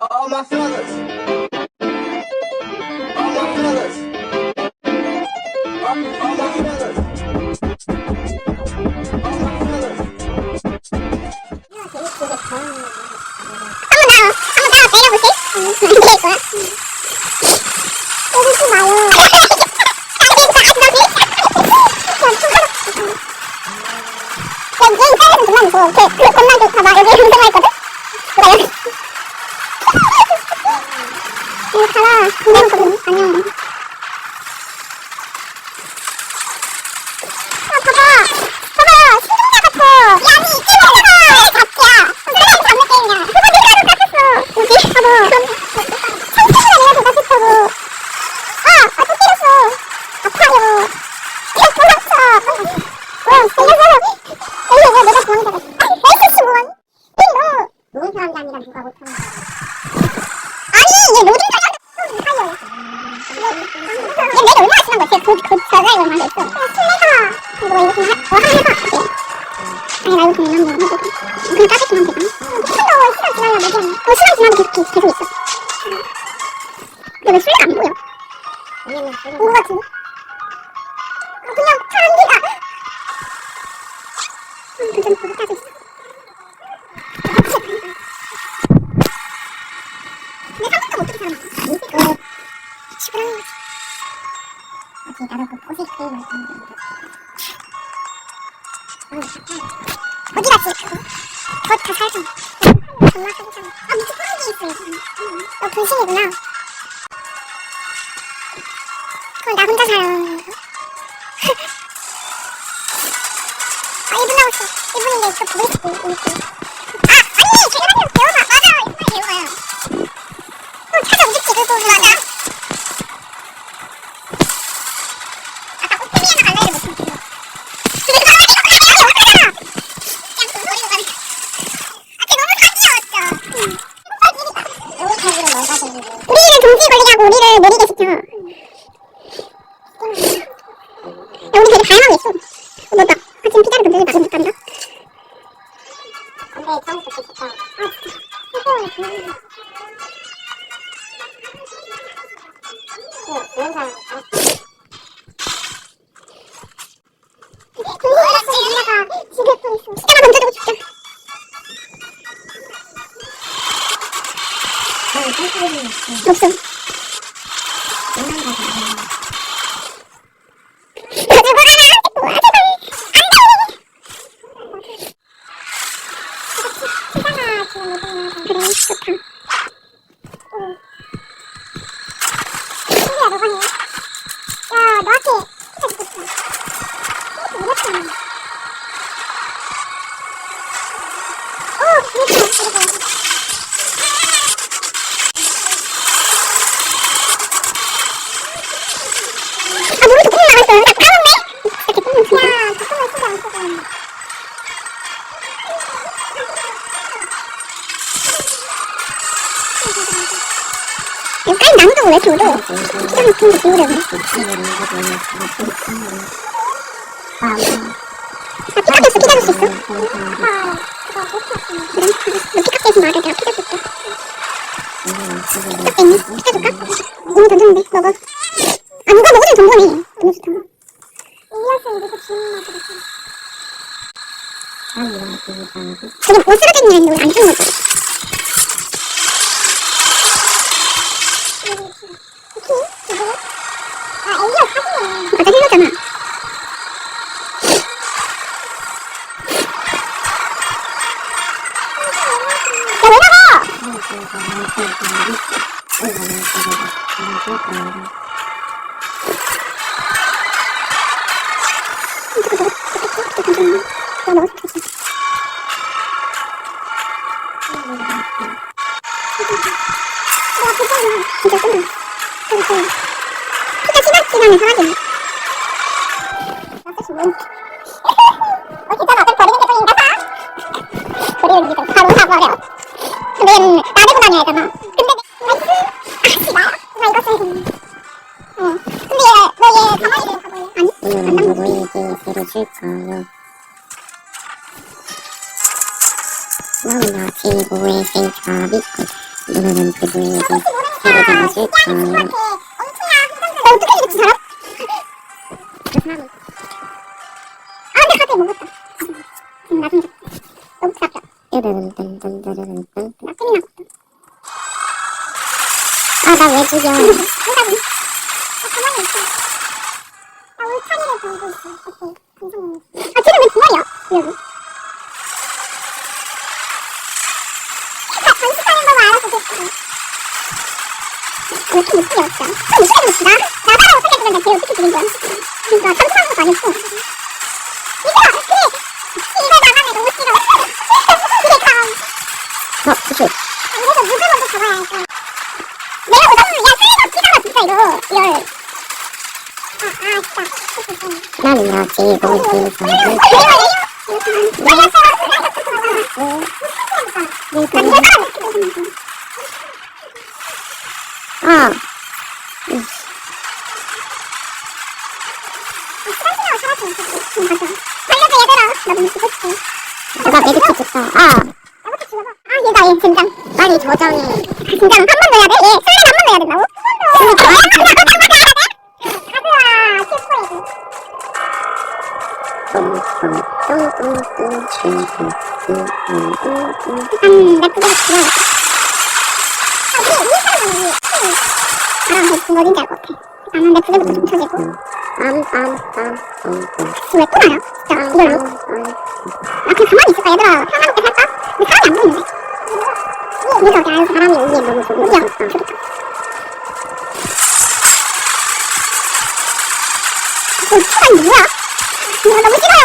all my fellas. All my fellas. All, all my fellas. All my fellas. 그 겁나 좋 봐봐. 여기 운동화 있거든? 누가 여기. 여기 가라. 금방 거든. 안녕. 어디 갔지 그거? 그거 다 살잖아. 아 무슨 포식이 있어. 너 분신이구나. 그럼 나 혼자 살아. 아 이분 나왔어. 이분인데 저 보고 있고 이렇게. 아 아니 제가 배워봐. 맞아 이분 배워요. 어 찾아오겠지 그거 맞아. 근데 처음부터 진짜. 아, 진짜. 싶다. 없어. 어려워? 기가 막힌 게 비우려고. 아, 피카 줬어, 피카 줄수 있어? 아, 그래? 너 피카 깨지 말아, 내가 피카 줄게. 피카 깼니? 피카 줄까? 이미 던졌는데, 먹어. 아, 누가 먹으면 던져내. 너무 좋다. 들었어. 저게 뭐 쓰러졌냐 했는데 왜안 쓰는 거지? 진짜 가볼래? 아니? 안 이는 담그지. 누구에게 들어줄까요? 생각이 오늘은 그들에게 해가 싫어요. 나 어떻게 이렇게 살아? 그 사람은 아, 근데 갑자기 먹었다. 응, 나 진짜 너무 답답. 딴딴딴딴딴딴 나 뜸이 나고. 아나 왜 죽여 생각이. 아, 가만히 있어. 나 울타리를 걸고 있어. 오케이. 괜찮네. 아, 쟤는 왜 주말이야? 여기. 단식하는 거만 알아서 됐어. 왜 이렇게 왔어? 좀 못하게 왔어. 나, 나가라 어떻게 그런데 걔 어떻게 죽인 거야? 그러니까 단식한 것도 아니고. 이거, 그래! 이거 나가네, 너무 싫어. 그래, 참. 어 수술 그래서 누구 먼저 잡아야 할까? 내가 보다 야 쓰레기 없기잖아 진짜 이거 이걸 아 아 진짜 나는 야지 너무 뒤 아아아 얘가 얘 진짜 빨리 저장해 진짜 한번 넣어야 돼? 얘 술래를 한번 넣어야 된다고? 음. 아, 우리, 아, 그 어딘지 알 것 같아. 나는 내 부대부터 좀 쳐지고. 빰빰빰빰빰 왜또 나요? 진짜, 이걸로? 나 그냥 가만히 있을까, 얘들아? 편안하게 살까? 근데 사람이 안 보이는데? 어디 아유, 사람이 여기에 너무. 여기야, 좋다. 어, 추가 누구야? 이거 너무 싫어요.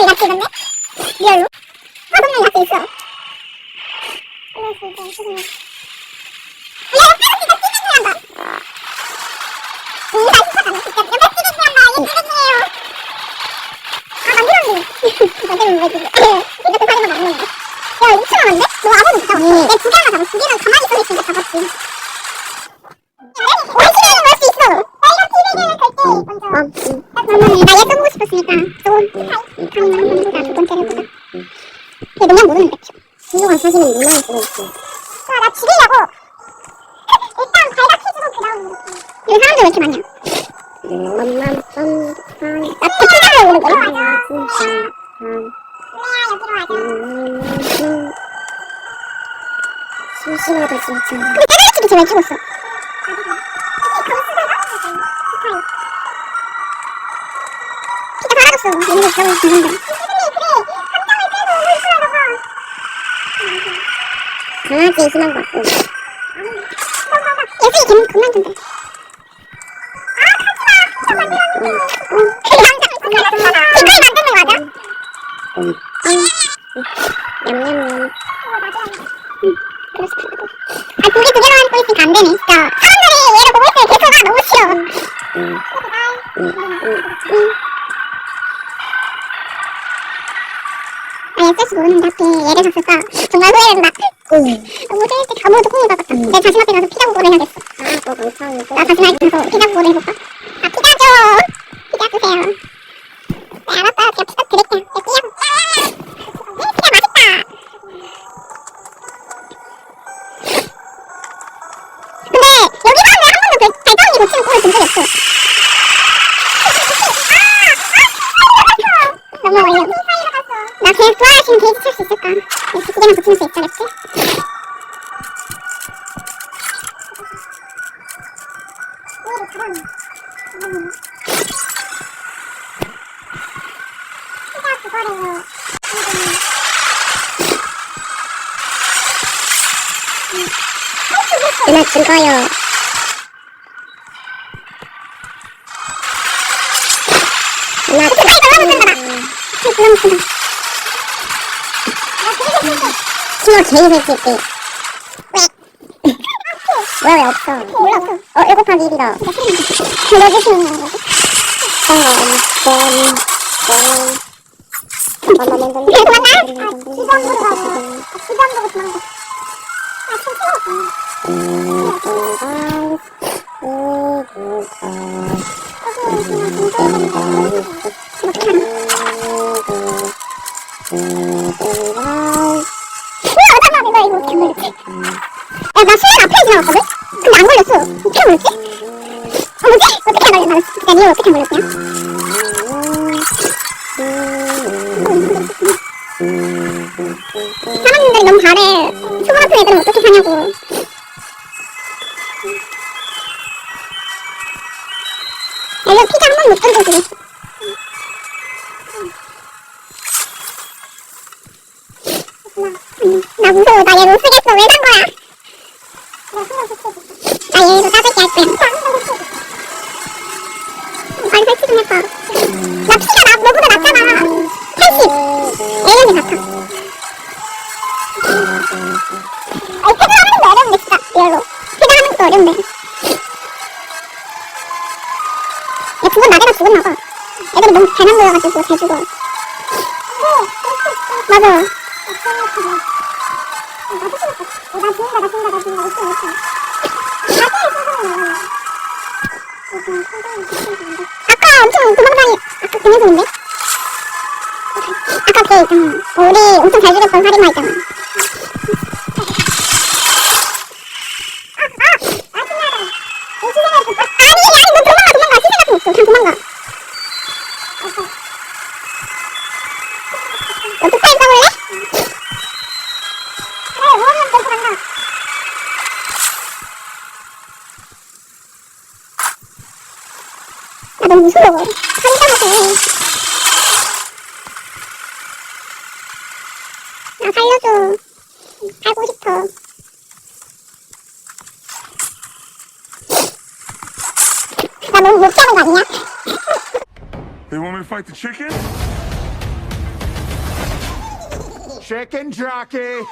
마리 같이 있던데? 리얼로? 다섯 마리 같이 있어. 그래서 이제, 죄송해요. 야, 옆에 진짜 찌개기한다. 이 다시 찾아내, 진짜. 옆에 찌개기한다. 얘 찌개기예요. 아, 만들었네. 만들면 왜 찌개? 이것 맘맘 빰빰 나 피자를 오는 여기로 와자. 심심하다 진짜 근데 때려치기 쟤왜 죽었어? 피가 사라졌어. 한 장을 빼고 강아지 희망 받고 예술이 걔는 그만둔대. 아. 그 거? 음. 냠냠냠 그럴 수도 있고. 아, 고기 두 개만 안고 있으니까 안 되네, 진짜. 사람들이 얘를 보고 있을 때 대처가 너무 싫어. 음. 아, 얘 쓸줄 모르는데 하필 얘를 샀을까? 정말. 너무 때 꿈을 봐봤다. 내 자신 앞에 가서 피 자국을 해야겠어. 나 자신 앞에 가서 피 자국을 해볼까? 고치는 어려워. 나 그냥 좋아하시는 데이트 칠수 있을까? 이렇게 두 개만 고치면 수 있겠 누나 죽어요. 걸러붙는다. 걸러붙는다. 신호 제일 설치했대. 왜? 왜 없어? 몰라 없어. 어, 1 곱하기 1이다. 불러주시는. 그래 도망가? 아, 주변으로 가고. 아, 주변으로 도망가. 아, 하다 가 내가 앞에 지나갔거든? 근데 안 걸렸어. 어떻게 걸렸지? 어, 뭐지? 어떻게 안 걸렸나? 야, 니 어떻게 안 걸렸냐? 나 무서워. 나 얘 못 쓰겠어. 왜 산 거야? 나 얘도 따뜻게 할 거야. 빨리 설치 좀 해봐. 나 피가 나, 너보다 낫잖아. 80. A형이 같아. 아니, 퇴근하는 것도 어려운데, 진짜. 리얼로. 퇴근하는 것도 어려운데. 야, 그건 나대가 죽었나 봐. 애들이 너무 잘 만들어가지고 잘 죽어. 맞아. 아까 엄청 도망다니, 아까 그 녀석인데? 아까 그 있잖아. 우리 엄청 잘 죽였던 살인마 있잖아. 아, 무서워. 살려줘. 나 살려줘. 살고 싶어. 나 너무 못 사는 거 아니냐? They want me to fight the chicken? Chicken jockey.